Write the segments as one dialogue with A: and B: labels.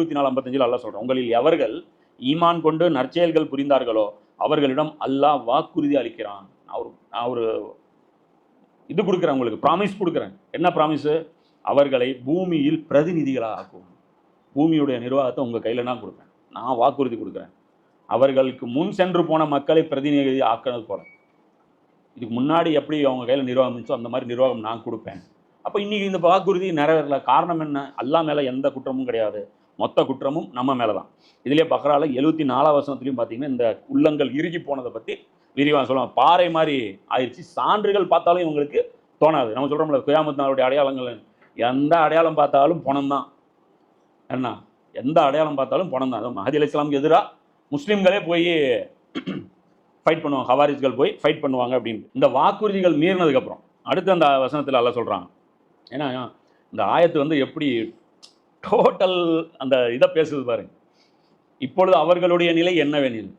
A: இருபத்தி நாலு ஐம்பத்தஞ்சில் அல்ல சொல்கிறோம் உங்களில் எவர்கள் ஈமான் கொண்டு நற்செயல்கள் புரிந்தார்களோ அவர்களிடம் அல்லாஹ் வாக்குறுதி அளிக்கிறான். நான் ஒரு நான் ஒரு இது கொடுக்குறேன் உங்களுக்கு ப்ராமிஸ் கொடுக்குறேன். என்ன ப்ராமிஸு அவர்களை பூமியில் பிரதிநிதிகளாக ஆக்கும் பூமியுடைய நிர்வாகத்தை உங்கள் கையில் நான் கொடுப்பேன். நான் வாக்குறுதி கொடுக்குறேன். அவர்களுக்கு முன் சென்று போன மக்களை பிரதிநிதி ஆக்கினது போல. இதுக்கு முன்னாடி எப்படி அவங்க கையில் நிர்வாகம் இருந்துச்சோ அந்த மாதிரி நிர்வாகம் நான் கொடுப்பேன். அப்போ இன்னைக்கு இந்த வாக்குறுதி நிறைவேறல. காரணம் என்ன? அல்லா மேலே எந்த குற்றமும் கிடையாது. மொத்த குற்றமும் நம்ம மேலே தான் இதுலேயே பக்ரால எழுபத்தி நாலாம் வசனத்துலையும் பார்த்தீங்கன்னா இந்த உள்ளங்கள் இறுகி போனதை பற்றி விரிவாக சொல்லுவாங்க பாறை மாதிரி ஆயிடுச்சு சான்றுகள் பார்த்தாலும் இவங்களுக்கு தோணாது. நம்ம சொல்கிறோம்ல குயாமத் நாளுடைய அடையாளங்கள். எந்த அடையாளம் பார்த்தாலும் பணம் தான் என்ன? எந்த அடையாளம் பார்த்தாலும் பணம் தான் அதுவும் மஹதி அலி இஸ்லாமுக்கு எதிராக முஸ்லீம்களே போய் ஃபைட் பண்ணுவாங்க. ஹவாரிஸ்கள் போய் ஃபைட் பண்ணுவாங்க அப்படின்னு. இந்த வாக்குறுதிகள் மீறினதுக்கப்புறம் அடுத்து அந்த வசனத்தில் அல்ல சொல்கிறாங்க ஏன்னா இந்த ஆயத்து வந்து எப்படி டோட்டல் அந்த இதை பேசுது பாருங்க. இப்பொழுது அவர்களுடைய நிலை என்னவெனில்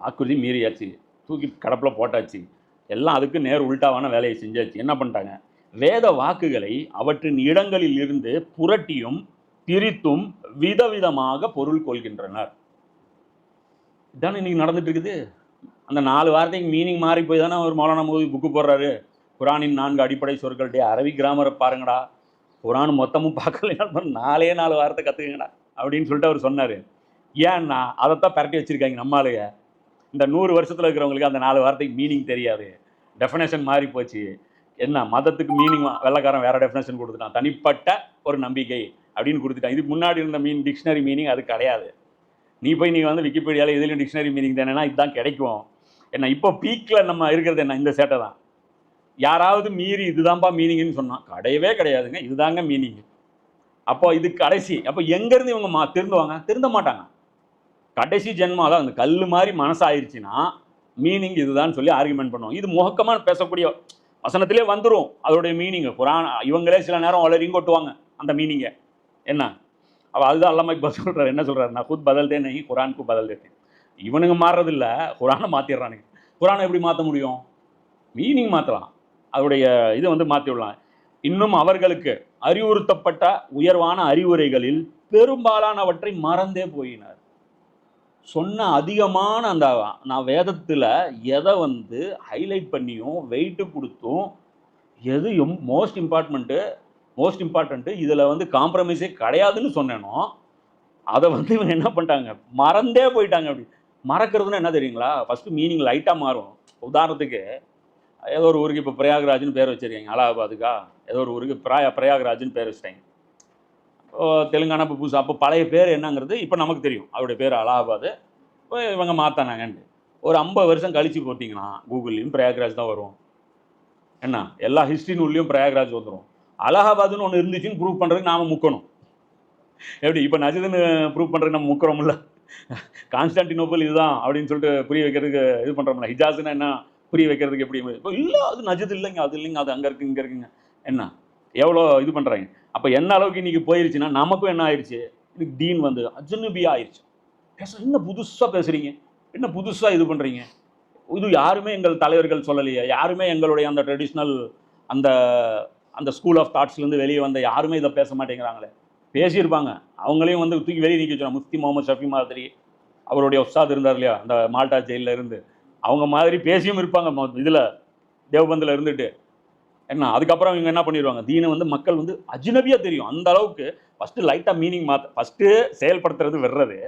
A: வாக்குறுதி மீறியாச்சு தூக்கி கடப்பில் போட்டாச்சு எல்லாம் அதுக்கு நேர் உள்டாவான வேலையை செஞ்சாச்சு. என்ன பண்ணிட்டாங்க? வேத வாக்குகளை அவற்றின் இடங்களில் இருந்து புரட்டியும் திரித்தும் விதவிதமாக பொருள் கொள்கின்றனர். இதானே இன்னைக்கு நடந்துட்டு இருக்குது அந்த நாலு வார்த்தைக்கு மீனிங் மாறி போய் தானே ஒரு மௌலானா மோதி புக்கு போடுறாரு. குரானின் நான்கு அடிப்படை சொற்களுடைய டே அரபி கிராமரை பாருங்கடா. குரான் மொத்தமும் பார்க்கலாம் நாலே நாலு வாரத்தை கற்றுக்குங்கடா அப்படின்னு சொல்லிட்டு அவர் சொன்னார். ஏன்னா அதைத்தான் பரட்டி வச்சுருக்காங்க நம்மளுங்க இந்த நூறு வருஷத்தில் இருக்கிறவங்களுக்கு அந்த நாலு வார்த்தைக்கு மீனிங் தெரியாது. டெஃபினேஷன் மாறி போச்சு. என்ன மதத்துக்கு மீனிங் வெள்ளக்காரன் வேறு டெஃபினேஷன் கொடுத்துட்டான். தனிப்பட்ட ஒரு நம்பிக்கை அப்படின்னு கொடுத்துட்டான். இதுக்கு முன்னாடி இருந்த மீன் டிக்ஷனரி மீனிங் அது கிடையாது. நீ போய் நீங்கள் வந்து விக்கிபீடியாவில் இதுலேயும் டிக்ஷனரி மீனிங் தானேன்னா இதுதான் கிடைக்கும். என்ன இப்போ பீக்கில் நம்ம இருக்கிறது என்ன? இந்த சேட்டை தான். யாராவது மீறி இதுதான்ப்பா மீனிங்னு சொன்னால் கிடையவே கிடையாதுங்க. இதுதாங்க மீனிங் அப்போ இது கடைசி. அப்போ எங்கேருந்து இவங்க மா திருந்துவாங்க? திருந்த மாட்டாங்க. கடைசி ஜென்மம் அதான் அந்த கல் மாதிரி மனசாயிருச்சுன்னா மீனிங் இதுதான் சொல்லி ஆர்குமெண்ட் பண்ணுவோம் இது முகக்கமாக பேசக்கூடிய வசனத்திலே வந்துடும் அதோடைய மீனிங் குரான் இவங்களே சில நேரம் வளரியும் கொட்டுவாங்க அந்த மீனிங்கை என்ன? அப்போ அதுதான் அல்லாம இப்போ சொல்கிறார் என்ன சொல்கிறார் நான் குத் பதல்தே தேனி குரானுக்கு பதல் தேன் இவனுங்க மாறுறதில்ல குரானை மாற்றிடுறானுங்க குரானை எப்படி மாற்ற முடியும்? மீனிங் மாற்றலாம் அவருடைய இதை வந்து மாற்றி விடலாம். இன்னும் அவர்களுக்கு அறிவுறுத்தப்பட்ட உயர்வான அறிவுரைகளில் பெரும்பாலானவற்றை மறந்தே போயினார். சொன்ன அதிகமான அந்த நான் வேதத்தில் எதை வந்து ஹைலைட் பண்ணியும் வெயிட்டு கொடுத்தும் எது மோஸ்ட் இம்பார்ட்மெண்ட்டு மோஸ்ட் இம்பார்ட்டண்ட்டு இதில் வந்து காம்ப்ரமைஸே கிடையாதுன்னு சொன்னேனோ அதை வந்து இவங்க என்ன பண்ணிட்டாங்க? மறந்தே போயிட்டாங்க அப்படி. மறக்கிறதுனா என்ன தெரியுங்களா? ஃபஸ்ட்டு மீனிங் லைட்டாக மாறும். உதாரணத்துக்கு ஏதோ ஒரு ஊருக்கு இப்போ பிரயாக்ராஜ்னு பேர் வச்சிருக்காங்க அலகாபாதுக்கா ஏதோ ஒரு ஊருக்கு பிரயா பிரயாக்ராஜ்னு பேர் வச்சிட்டாங்க. ஓ தெலுங்கானா இப்போ புதுசு அப்போ பழைய பேர் என்னங்கிறது இப்போ நமக்கு தெரியும். அவருடைய பேர் அலகாபாது. இப்போ இவங்க மாற்றினாங்கன்ட்டு ஒரு ஐம்பது வருஷம் கழித்து போட்டிங்கன்னா கூகுள்லேயும் பிரயாக்ராஜ் தான் வரும். என்ன? எல்லா ஹிஸ்ட்ரி நூல்லையும் பிரயாக்ராஜ் வந்துடும் அலகாபாத்னு ஒன்று இருந்துச்சுன்னு ப்ரூவ் பண்ணுறதுக்கு நாம் முக்கணும். எப்படி? இப்போ நஜதுன்னு ப்ரூவ் பண்ணுறதுக்கு நம்ம முக்கிறோம்ல. கான்ஸ்டான்டினோபல் இதுதான் அப்படின்னு சொல்லிட்டு புரிய வைக்கிறதுக்கு இது பண்ணுறோம்ல ஹிஜாஸ்னா என்ன? புரிய வைக்கிறதுக்கு எப்படி இப்போ இல்லை அது நஜது இல்லைங்க அது இல்லைங்க அது அங்கே இருக்குங்க இங்கே இருக்குங்க. என்ன? எவ்வளோ இது பண்ணுறாங்க அப்போ என்ன அளவுக்கு இன்றைக்கி போயிருச்சுன்னா நமக்கும் என்ன ஆயிடுச்சு இன்னைக்கு டீன் வந்து அஜனுபியா ஆயிடுச்சு பேச என்ன புதுசாக பேசுகிறீங்க என்ன புதுசாக இது பண்ணுறீங்க இது யாருமே எங்கள் தலைவர்கள் சொல்லலையே. யாருமே எங்களுடைய அந்த ட்ரெடிஷ்னல் அந்த அந்த ஸ்கூல் ஆஃப் தாட்ஸ்லேருந்து வெளியே வந்த யாருமே இதை பேச மாட்டேங்கிறாங்களே. பேசியிருப்பாங்க. அவங்களையும் வந்து தூக்கி வெளியே நிற்க வச்சுருவாங்க. முஃப்தி முகமது ஷஃபி மாதிரி. அவருடைய உஸ்தாத் இருந்தார் இல்லையா? அந்த மால்டா ஜெயிலில் இருந்து. அவங்க மாதிரி பேசியும் இருப்பாங்க இதில் தேவபந்தில் இருந்துட்டு. என்ன அதுக்கப்புறம் இவங்க என்ன பண்ணிடுவாங்க? தீனை வந்து மக்கள் வந்து அஜினபியாக தெரியும். அந்த அளவுக்கு ஃபஸ்ட்டு லைட்டாக மீனிங் மாற்ற ஃபஸ்ட்டு செயல்படுத்துறது விடுறது.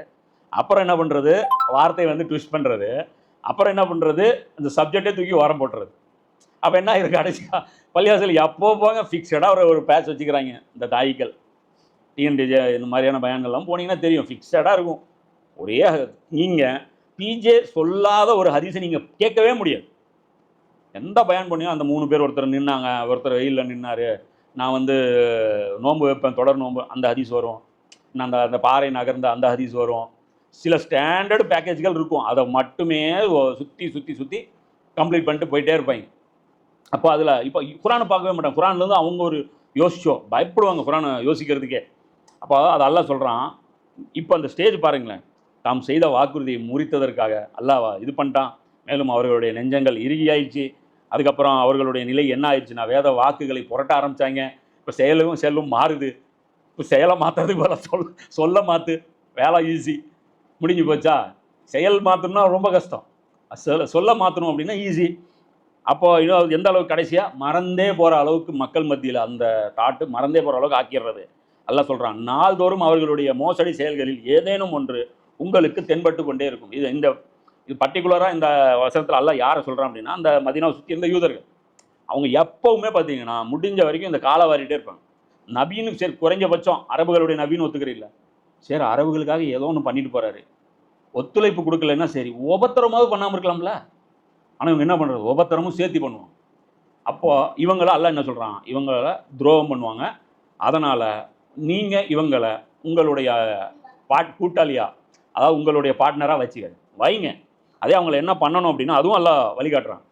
A: அப்புறம் என்ன பண்ணுறது வார்த்தையை வந்து ட்விஸ்ட் பண்ணுறது அப்புறம் என்ன பண்ணுறது அந்த சப்ஜெக்டே தூக்கி ஓரம் போட்டுறது. அப்போ என்ன இருக்குது கடைசியாக பள்ளிவாசல் எப்போ போங்க ஃபிக்ஸடாக ஒரு ஒரு பேட்ச் வச்சுக்கிறாங்க இந்த தாய்கள். டிஎன்டிஜே இந்த மாதிரியான பயான்கள்லாம் போனீங்கன்னா தெரியும். ஃபிக்ஸடாக இருக்கும். ஒரே நீங்கள் பிஜே சொல்லாத ஒரு ஹரிசை நீங்கள் கேட்கவே முடியாது. எந்த பயன் பண்ணியோ அந்த மூணு பேர் ஒருத்தர் நின்னாங்க ஒருத்தர் வெயிலில் நின்னார். நான் வந்து நோன்பு வைப்பேன் தொடர் நோன்பு அந்த ஹதீஸ் வரும். நான் அந்த அந்த பாறை நகர்ந்த அந்த ஹதீஸ் வரும். சில ஸ்டாண்டர்டு பேக்கேஜ்கள் இருக்கும். அதை மட்டுமே சுற்றி சுற்றி சுற்றி கம்ப்ளீட் பண்ணிட்டு போயிட்டே இருப்பாங்க. அப்போ அதில் இப்போ குரானை பார்க்கவே மாட்டாங்க. குரான்லேருந்து அவங்க ஒரு யோசிச்சோம் பயப்படுவாங்க குரானை யோசிக்கிறதுக்கே. அப்போ அதெல்லாம் சொல்கிறான் இப்போ அந்த ஸ்டேஜ் பாருங்களேன். தாம் செய்த வாக்குறுதியை முறித்ததற்காக அல்லாவா இது பண்ணிட்டான். மேலும் அவர்களுடைய நெஞ்சங்கள் இறுகியாயிடுச்சு. அதுக்கப்புறம் அவர்களுடைய நிலை என்ன ஆயிடுச்சுன்னா வேத வாக்குகளை புரட்ட ஆரம்பித்தாங்க இப்போ செயலும் செல்லும் மாறுது. இப்போ செயலை மாற்றுறதுக்கு பதிலா சொல் சொல்ல மாற்று வேலை ஈஸி முடிஞ்சு போச்சா? செயல் மாற்றணும்னா ரொம்ப கஷ்டம். சொல்ல சொல்ல மாற்றணும் அப்படின்னா ஈஸி அப்போ இன்னும் எந்த அளவுக்கு கடைசியாக மறந்தே போகிற அளவுக்கு மக்கள் மத்தியில் அந்த தாட்டு மறந்தே போகிற அளவுக்கு ஆக்கிடுறது. எல்லாம் சொல்கிறான் நாள்தோறும் அவர்களுடைய மோசடி செயல்களில் ஏதேனும் ஒன்று உங்களுக்கு தென்பட்டு கொண்டே இருக்கும். இது இந்த இது பர்டிகுலராக இந்த வசனத்தில் அல்ல யாரை சொல்கிறான் அப்படின்னா அந்த மதினாவை சுற்றி இருந்த யூதர்கள். அவங்க எப்பவுமே பார்த்தீங்கன்னா முடிஞ்ச வரைக்கும் இந்த காலை வாரிட்டே இருப்பாங்க. நபின்னு சரி குறைஞ்சபட்சம் அரபுகளுடைய நவீன ஒத்துக்கிறீல்ல. சரி அரபுகளுக்காக ஏதோ ஒன்று பண்ணிட்டு போகிறாரு ஒத்துழைப்பு கொடுக்கலன்னா சரி உபத்திரமாவது பண்ணாமல் இருக்கலாம்ல. ஆனால் இவங்க என்ன பண்ணுறது உபத்திரமும் சேர்த்தி பண்ணுவோம் அப்போது இவங்கள அல்ல என்ன சொல்கிறான் இவங்கள துரோகம் பண்ணுவாங்க. அதனால் நீங்கள் இவங்களை உங்களுடைய பாட் கூட்டாளியாக அதாவது உங்களுடைய பார்ட்னராக வச்சுக்க. வைங்க. அதே அவங்கள என்ன பண்ணணும் அப்படின்னா அதுவும் எல்லாம் வழிகாட்டுறான்.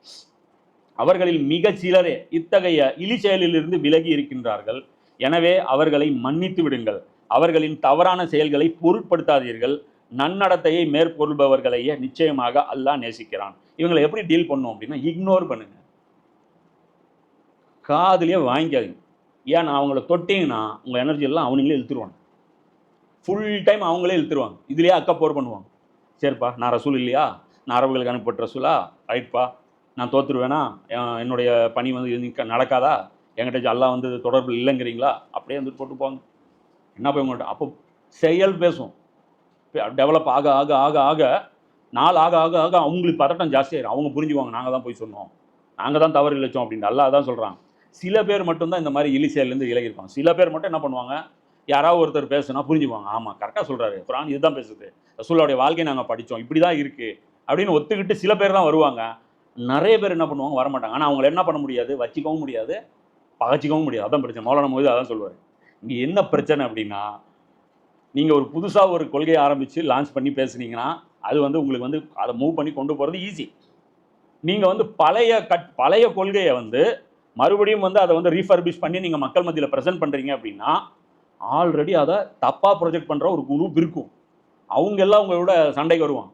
A: அவர்களில் மிக சிலரே இத்தகைய இழி செயலிலிருந்து விலகி இருக்கின்றார்கள். எனவே அவர்களை மன்னித்து விடுங்கள். அவர்களின் தவறான செயல்களை பொருட்படுத்தாதீர்கள். நன்னடத்தையை மேற்கொள்பவர்களையே நிச்சயமாக அல்லாஹ் நேசிக்கிறான். இவங்களை எப்படி டீல் பண்ணும் அப்படின்னா இக்னோர் பண்ணுங்க. காதுலேயே வாங்கிக்காதீங்க. ஏன்னா அவங்கள தொட்டிங்கன்னா உங்கள் எனர்ஜி எல்லாம் அவனுங்களே இழுத்துருவாங்க. ஃபுல் டைம் அவங்களே இழுத்துருவாங்க. இதுலேயே அக்கா போர் பண்ணுவாங்க. சரிப்பா நான் ரசூல் இல்லையா? நான் அரபுகளுக்கு அனுப்பப்பட்ட ரசூலா? ரைட்ப்பா நான் தோத்துருவேனா? என்னுடைய பணி வந்து நடக்காதா? என்கிட்ட அல்லாஹ் வந்து தொடர்பு இல்லைங்கிறீங்களா? அப்படியே வந்து போட்டு போங்க என்ன போய் உங்கள்கிட்ட அப்போ செயல் பேசும். டெவலப் ஆக ஆக ஆக ஆக நாள் ஆக ஆக ஆக அவங்களுக்கு பதட்டம் ஜாஸ்தியாயிரும் அவங்க புரிஞ்சுக்குவாங்க. நாங்கள் தான் போய் சொன்னோம். நாங்கள் தான் தவறு இழைச்சோம் அப்படின்னு நல்லா தான் சொல்கிறாங்க சில பேர் மட்டும்தான் இந்த மாதிரி இலி செயல்லேருந்து விலகிருப்பாங்க சில பேர் மட்டும் என்ன பண்ணுவாங்க? யாராவது ஒருத்தர் பேசுனா புரிஞ்சுப்பாங்க ஆமாம் கரெக்டாக சொல்கிறாரு குரான் இதுதான் பேசுது. ரசூலோடைய வாழ்க்கையை நாங்கள் படித்தோம் இப்படி தான் இருக்குது அப்படின்னு ஒத்துக்கிட்டு சில பேர் தான் வருவாங்க. நிறைய பேர் என்ன பண்ணுவாங்க? வரமாட்டாங்க. ஆனால் அவங்கள என்ன பண்ண முடியாது? வச்சிக்கவும் முடியாது. பகச்சிக்கவும் முடியாது. அதான் பிரச்சனை. மௌலான மோதி அதான் சொல்லுவார் இங்கே என்ன பிரச்சனை அப்படின்னா நீங்கள் ஒரு புதுசாக ஒரு கொள்கையை ஆரம்பித்து லான்ச் பண்ணி பேசுனீங்கன்னா அது வந்து உங்களுக்கு வந்து அதை மூவ் பண்ணி கொண்டு போகிறது ஈஸி நீங்கள் வந்து பழைய கட் பழைய கொள்கையை வந்து மறுபடியும் வந்து அதை வந்து ரீஃபர்பிஷ் பண்ணி நீங்கள் மக்கள் மத்தியில் ப்ரெசென்ட் பண்ணுறீங்க அப்படின்னா ஆல்ரெடி அதை தப்பாக ப்ரொஜெக்ட் பண்ணுற ஒரு குரூப் இருக்கும். அவங்க எல்லாம் உங்களோட சண்டைக்கு வருவான்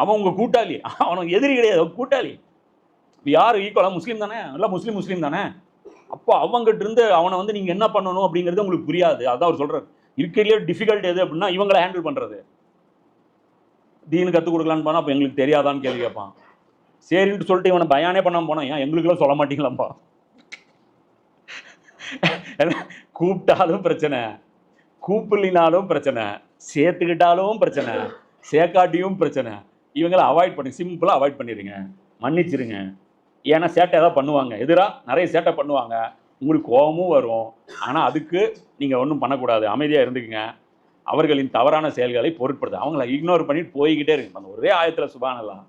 A: அவன் உங்கள் கூட்டாளி. அவனுக்கு எதிரி கிடையாது. அவன் கூட்டாளி. இப்போ யார் ஈக்குவலாக முஸ்லீம் தானே? எல்லாம் முஸ்லீம் முஸ்லீம் தானே? அப்போ அவங்ககிட்ட இருந்து அவனை வந்து நீங்கள் என்ன பண்ணணும் அப்படிங்கிறது உங்களுக்கு புரியாது. அதான் அவர் சொல்கிறார் இருக்கிறதுலே டிஃபிகல்ட் எது அப்படின்னா இவங்களை ஹேண்டில் பண்ணுறது தீனு கற்றுக் கொடுக்கலான்னு போனால் அப்போ எங்களுக்கு தெரியாதான்னு கேள்வி கேட்பான். சரின்ட்டு சொல்லிட்டு இவனை பயானே பண்ணாமல் போனான் ஏன்? எங்களுக்கெல்லாம் சொல்ல மாட்டீங்களாப்பா கூப்பிட்டாலும் பிரச்சனை. கூப்பிடலினாலும் பிரச்சனை. சேர்த்துக்கிட்டாலும் பிரச்சனை. சேர்க்காட்டியும் பிரச்சனை. இவங்களை அவாய்ட் பண்ணி சிம்பிளாக அவாய்ட் பண்ணிடுங்க. மன்னிச்சிருங்க. ஏன்னா சேட்டை ஏதாவது பண்ணுவாங்க. எதிராக நிறைய சேட்டை பண்ணுவாங்க. உங்களுக்கு கோபமும் வரும். ஆனால் அதுக்கு நீங்கள் ஒன்றும் பண்ணக்கூடாது. அமைதியாக இருந்துக்குங்க. அவர்களின் தவறான செயல்களை பொருட்படுத்த. அவங்கள இக்னோர் பண்ணிட்டு போய்கிட்டே இருக்கு அந்த ஒரே ஆயத்தில் சுபானலாம்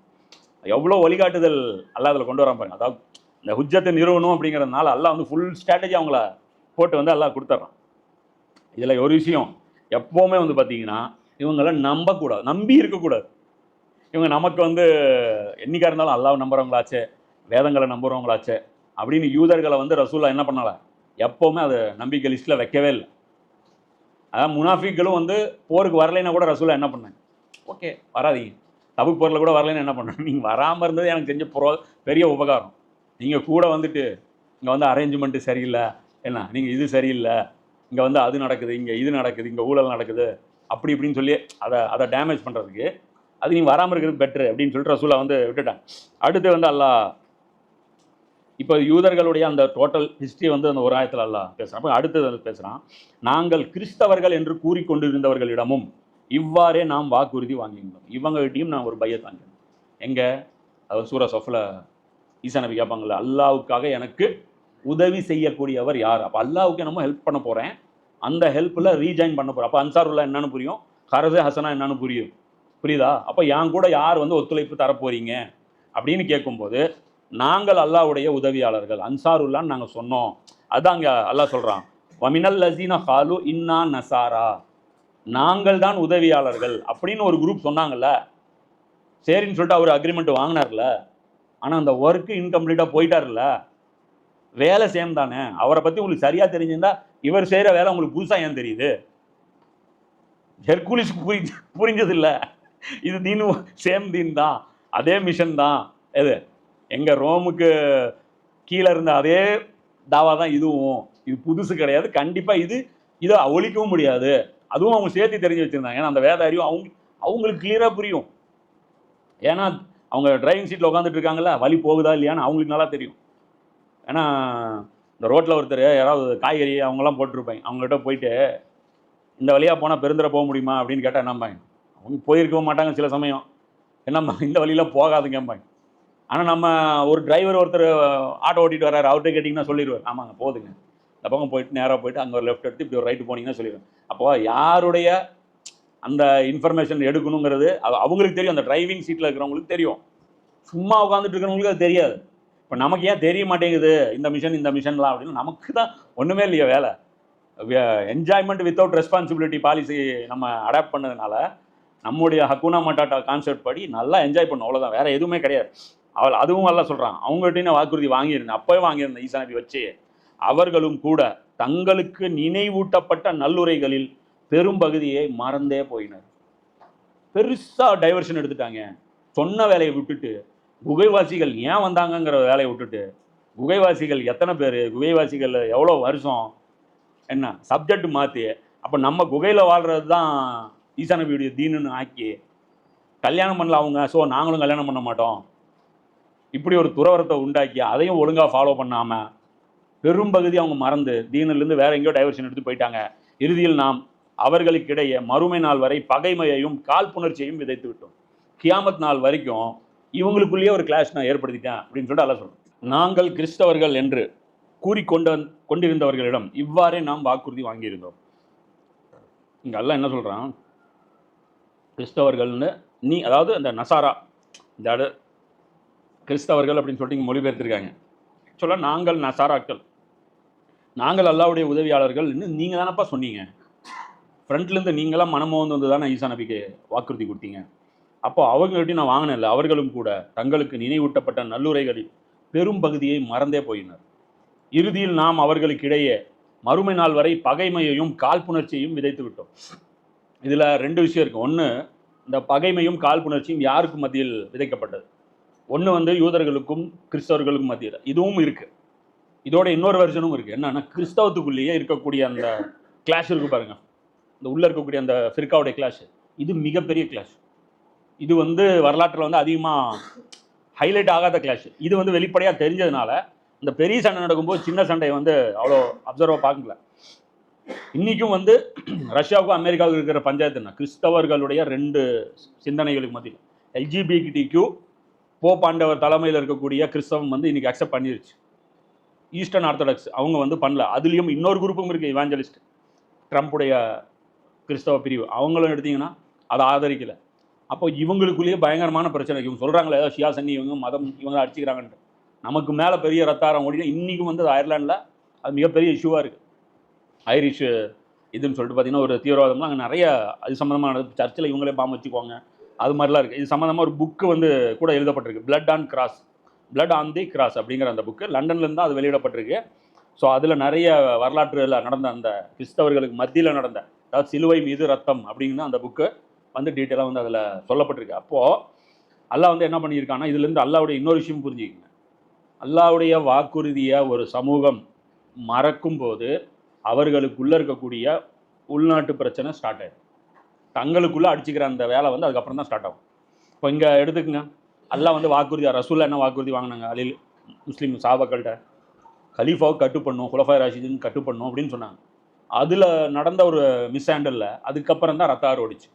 A: எவ்வளோ வழிகாட்டுதல் அல்லாஹ் அதில் கொண்டு வரான் பாருங்க. அதாவது இந்த ஹுஜத்தை நிறுவனம் அப்படிங்கிறதுனால அல்லாஹ் வந்து ஃபுல் ஸ்ட்ராட்டஜி அவங்கள போட்டு வந்து எல்லாம் கொடுத்துட்றான் இதில் ஒரு விஷயம் எப்போவுமே வந்து பார்த்தீங்கன்னா இவங்கள நம்பக்கூடாது நம்பி இருக்கக்கூடாது. இவங்க நமக்கு வந்து என்னைக்கா இருந்தாலும் அல்லாவை நம்புகிறவங்களாச்சே வேதங்களை நம்புகிறவங்களாச்சே அப்படின்னு யூதர்களை வந்து ரசூலா என்ன பண்ணலை? எப்போவுமே அது நம்பிக்கை லிஸ்ட்டில் வைக்கவே இல்லை. அதான் முனாஃபிக்களும் வந்து போருக்கு வரலைன்னா கூட ரசூலா என்ன பண்ணாங்க? ஓகே வராதீங்க. தபு போரில் கூட வரலைன்னு என்ன பண்ணணும்? நீங்கள் வராமல் இருந்தது எனக்கு தெரிஞ்ச புரோ பெரிய உபகாரம். நீங்கள் கூட வந்துட்டு இங்கே வந்து அரேஞ்ச்மெண்ட்டு சரியில்லை என்ன நீங்கள் இது சரியில்லை. இங்கே வந்து அது நடக்குது இங்கே இது நடக்குது இங்கே ஊழல் நடக்குது அப்படி இப்படின்னு சொல்லி அதை அதை டேமேஜ் பண்ணுறதுக்கு அது நீங்கள் வராமல் இருக்கிறது பெட்ரு அப்படின்னு சொல்லிட்டு ரசூலா வந்து விட்டுட்டேன். அடுத்து வந்து அல்லாஹ் இப்போ யூதர்களுடைய அந்த டோட்டல் ஹிஸ்ட்ரி வந்து அந்த ஒரு ஆயத்தில் அல்லாஹ் பேசுகிறான் அப்போ அடுத்தது வந்து பேசுகிறான் நாங்கள் கிறிஸ்தவர்கள் என்று கூறிக்கொண்டிருந்தவர்களிடமும் இவ்வாறே நாம் வாக்குறுதி வாங்கியிருந்தோம் இவங்ககிட்டையும் நான் ஒரு பையத் வாங்கினேன் எங்கே? அது சூரா சொஃபில் ஈசா நபி கேட்பாங்கள்ல அல்லாவுக்காக எனக்கு உதவி செய்யக்கூடியவர் யார்? அப்போ அல்லாவுக்கு நம்ம ஹெல்ப் பண்ண போகிறேன் அந்த ஹெல்ப்பில் ரீஜாயின் பண்ண போகிறேன் அப்போ அன்சாருல்லா என்னன்னு புரியும்? ஹரசே ஹசனா என்னன்னு புரியும். புரியுதா? அப்போ என் கூட யார் வந்து ஒத்துழைப்பு தரப்போறீங்க அப்படின்னு கேட்கும்போது நாங்கள் அல்லாஹ்வுடைய உதவியாளர்கள். அன்சாருல்லான்னு நாங்கள் சொன்னோம். அதான் அங்கே அல்லாஹ் சொல்கிறான் வமினல் லசீனா ஹாலு இன்னா நசாரா. நாங்கள் தான் உதவியாளர்கள் அப்படின்னு ஒரு குரூப் சொன்னாங்கல்ல. சரின்னு சொல்லிட்டு அவர் அக்ரிமெண்ட் வாங்கினார்ல. ஆனால் அந்த ஒர்க்கு இன்கம்ப்ளீட்டாக போயிட்டார்ல வேலை சேம் தானே அவரை பற்றி உங்களுக்கு சரியாக தெரிஞ்சிருந்தா இவர் செய்கிற வேலை உங்களுக்கு புதுசாக ஏன் தெரியுது? ஹெர்குலிஸ் புரிஞ்சு புரிஞ்சது இல்லை இது தீனும் சேம் தீன் தான். அதே மிஷன் தான். எது? எங்கள் ரோமுக்கு கீழே இருந்த அதே தாவா தான் இதுவும். இது புதுசு கிடையாது. கண்டிப்பாக இது இதை ஒழிக்கவும் முடியாது. அதுவும் அவங்க சேர்த்து தெரிஞ்சு வச்சிருந்தாங்க. ஏன்னா அந்த வேத அறிவு அவங்க அவங்களுக்கு கிளியராக புரியும். ஏன்னா அவங்க டிரைவிங் சீட்டில் உட்காந்துட்டு இருக்காங்கல்ல வழி போகுதா இல்லையான்னு அவங்களுக்கு நல்லா தெரியும். ஏன்னா இந்த ரோட்டில் ஒருத்தர் யாராவது காய்கறி அவங்கெல்லாம் போட்டிருப்பேன் அவங்கள்ட்ட போயிட்டு இந்த வழியாக போனால் பெருந்தர போக முடியுமா? அப்படின்னு கேட்டால் என்னம்பாங்க? அவங்க போயிருக்கவும் மாட்டாங்க சில சமயம். என்னம்மா இந்த வழியில் போகாதுங்கம்பாங்க. ஆனால் நம்ம ஒரு டிரைவர் ஒருத்தர் ஆட்டோ ஓட்டிகிட்டு வர்றாரு அவர்கிட்ட கேட்டிங்கன்னா சொல்லிடுவார் ஆமாங்க போதுங்க இந்த பக்கம் போயிட்டு நேராக போயிட்டு அங்கே ஒரு லெஃப்ட் எடுத்து இப்படி ஒரு ரைட்டு போனீங்கன்னா சொல்லிடுவேன் அப்போ யாருடைய அந்த இன்ஃபர்மேஷன் எடுக்கணுங்கிறது அவங்களுக்கு தெரியும். அந்த டிரைவிங் சீட்டில் இருக்கிறவங்களுக்கு தெரியும். சும்மா உட்காந்துட்டு இருக்கிறவங்களுக்கு அது தெரியாது. இப்போ நமக்கு ஏன் தெரிய மாட்டேங்குது? இந்த மிஷன் இந்த மிஷன்லாம் அப்படின்னு நமக்கு தான் ஒன்றுமே இல்லையா வேலை. என்ஜாய்மெண்ட் வித்தவுட் ரெஸ்பான்சிபிலிட்டி பாலிசி நம்ம அடாப்ட் பண்ணதுனால நம்முடைய ஹக்குனா மட்டாட்டா கான்செப்ட் படி நல்லா என்ஜாய் பண்ணும் அவ்வளோதான் வேறு எதுவுமே கிடையாது. அவள் அதுவும் நல்லா சொல்கிறான் அவங்ககிட்ட நான் வாக்குறுதி வாங்கியிருந்தேன். அப்போவே வாங்கியிருந்தேன் ஈசாநபி வச்சு. அவர்களும் கூட தங்களுக்கு நினைவூட்டப்பட்ட நல்லுரைகளில் பெரும்பகுதியை மறந்தே போயினர். பெருசாக டைவர்ஷன் எடுத்துட்டாங்க. சொன்ன வேலையை விட்டுட்டு குகைவாசிகள் ஏன் வந்தாங்கங்கிற வேலையை விட்டுட்டு குகைவாசிகள் எத்தனை பேர் குகைவாசிகள் எவ்வளோ வருஷம் என்ன சப்ஜெக்ட் மாற்றி அப்போ நம்ம குகையில் வாழ்கிறது தான் ஈசானபியுடைய தீனுன்னு ஆக்கி கல்யாணம் பண்ணல அவங்க ஸோ நாங்களும் கல்யாணம் பண்ண மாட்டோம். இப்படி ஒரு துறவரத்தை உண்டாக்கி அதையும் ஒழுங்காக ஃபாலோ பண்ணாமல் பெரும்பகுதி அவங்க மறந்து தீனிலிருந்து வேற எங்கேயோ டைவர்ஷன் எடுத்து போயிட்டாங்க. இறுதியில் நாம் அவர்களுக்கிடையே மறுமை நாள் வரை பகைமையையும் காழ்ப்புணர்ச்சியையும் விதைத்து விட்டோம். கியாமத் நாள் வரைக்கும் இவங்களுக்குள்ளேயே ஒரு கிளாஷ் நான் ஏற்படுத்திட்டேன் அப்படின்னு சொல்லிட்டு அல்ல சொல்கிறேன் நாங்கள் கிறிஸ்தவர்கள் என்று கூறிக்கொண்ட கொண்டிருந்தவர்களிடம் இவ்வாறே நாம் வாக்குறுதி வாங்கியிருந்தோம். இங்கே அல்ல என்ன சொல்கிறான் கிறிஸ்தவர்கள்னு நீ அதாவது அந்த நசாரா இந்த கிறிஸ்தவர்கள் அப்படின்னு சொல்லிட்டு இங்கே மொழிபெயர்த்திருக்காங்க. ஆக்சுவலாக நாங்கள் நசாராக்கள். நாங்கள் அல்லாவுடைய உதவியாளர்கள் இன்னும் நீங்கள் தானப்பா சொன்னீங்க ஃப்ரண்ட்லேருந்து நீங்களாம் மனமோந்து வந்து தானே ஈசா நபிக்கு வாக்குறுதி கொடுத்தீங்க. அப்போ அவங்கள்ட்டையும் நான் வாங்கினேன்ல அவர்களும் கூட தங்களுக்கு நினைவூட்டப்பட்ட நல்லுரைகளில் பெரும் பகுதியை மறந்தே போயினர். இறுதியில் நாம் அவர்களுக்கிடையே மறுமை நாள் வரை பகைமையையும் காழ்ப்புணர்ச்சியையும் விதைத்து விட்டோம். இதில் ரெண்டு விஷயம் இருக்குது ஒன்று இந்த பகைமையும் காழ்ப்புணர்ச்சியும் யாருக்கு மத்தியில் விதைக்கப்பட்டது? ஒன்று வந்து யூதர்களுக்கும் கிறிஸ்தவர்களுக்கும் மத்தியில். இதுவும் இருக்குது இதோட இன்னொரு வெர்ஷனும் இருக்குது என்னன்னா கிறிஸ்தவத்துக்குள்ளேயே இருக்கக்கூடிய அந்த கிளாஷ் இருக்கு பாருங்கள் இந்த உள்ளே இருக்கக்கூடிய அந்த ஃபிர்காவுடைய கிளாஷ் இது மிகப்பெரிய கிளாஷ் இது வந்து வரலாற்றில் வந்து அதிகமாக ஹைலைட் ஆகாத கிளாஷ் இது வந்து வெளிப்படையாக தெரிஞ்சதுனால இந்த பெரிய சண்டை நடக்கும்போது சின்ன சண்டையை வந்து அவ்வளோ அப்சர்வாக பார்க்கல. இன்றைக்கும் வந்து ரஷ்யாவுக்கும் அமெரிக்காவுக்கும் இருக்கிற பஞ்சாயத்து என்ன? கிறிஸ்தவர்களுடைய ரெண்டு சிந்தனைகளுக்கு மத்தியில். எல்ஜிபிடி கியூ போப்பாண்டவர் தலைமையில் இருக்கக்கூடிய கிறிஸ்தவம் வந்து இன்றைக்கி அக்செப்ட் பண்ணிருச்சு. ஈஸ்டர்ன் ஆர்த்தடாக்ஸ் அவங்க வந்து பண்ணல. அதுலேயும் இன்னொரு குரூப்பும் இருக்குது இவாஞ்சலிஸ்ட் ட்ரம்ப்புடைய கிறிஸ்தவ பிரிவு. அவங்களும் எடுத்திங்கன்னா அதை ஆதரிக்கலை. அப்போ இவங்களுக்குள்ளேயே பயங்கரமான பிரச்சனை இவங்க சொல்கிறாங்களே ஏதோ ஷியா சன்னி இவங்க மதம் இவங்க அடிச்சுக்கிறாங்கன்ட்டு. நமக்கு மேலே பெரிய ரத்தாரம் ஓடினா இன்றைக்கும் வந்து அது அயர்லாண்டில் அது மிகப்பெரிய இஷ்யூவாக இருக்குது ஐரிஷ் இதுன்னு சொல்லிட்டு பார்த்தீங்கன்னா ஒரு தீவிரவாதம்லாம் அங்கே நிறைய அது சம்மந்தமான சர்ச்சில் இவங்களே பாம்பு வச்சுக்குவாங்க. அது மாதிரிலாம் இருக்குது இது சம்மந்தமாக ஒரு புக்கு வந்து கூட எழுதப்பட்டிருக்கு. Blood on cross blood on the cross அப்படிங்கிற அந்த புக்கு லண்டன்லேருந்து தான் அது வெளியிடப்பட்டிருக்கு. ஸோ அதில் நிறைய வரலாற்றில் நடந்த அந்த கிறிஸ்தவர்களுக்கு மத்தியில் நடந்த அதாவது சிலுவை மீது ரத்தம் அப்படிங்கிற அந்த புக்கு வந்து டீட்டெயிலாக வந்து அதில் சொல்லப்பட்டிருக்கு. அப்போது அல்லாஹ் வந்து என்ன பண்ணியிருக்கான்னா இதுலேருந்து அல்லாவுடைய இன்னொரு விஷயம் புரிஞ்சுக்கங்க. அல்லாவுடைய வாக்குறுதியை ஒரு சமூகம் மறக்கும் போது அவர்களுக்குள்ளே இருக்கக்கூடிய உள்நாட்டு பிரச்சனை ஸ்டார்ட் ஆகிடும் தங்களுக்குள்ளே அடிச்சுக்கிற அந்த வேலை வந்து அதுக்கப்புறம் தான் ஸ்டார்ட் ஆகும். இப்போ இங்கே எடுத்துக்கங்க. எல்லாம் வந்து வாக்குறுதி ரசூலில் என்ன வாக்குறுதி வாங்கினாங்க? அலில் முஸ்லீம் சாபாக்கள்கிட்ட கலீஃபாவை கட்டு பண்ணும் குலஃபாய் ராஷிதுன்னு கட்டு பண்ணும் அப்படின்னு சொன்னாங்க. அதில் நடந்த ஒரு மிஸ் ஹேண்டலில் அதுக்கப்புறம் தான் ரத்தாறு ஓடிச்சு.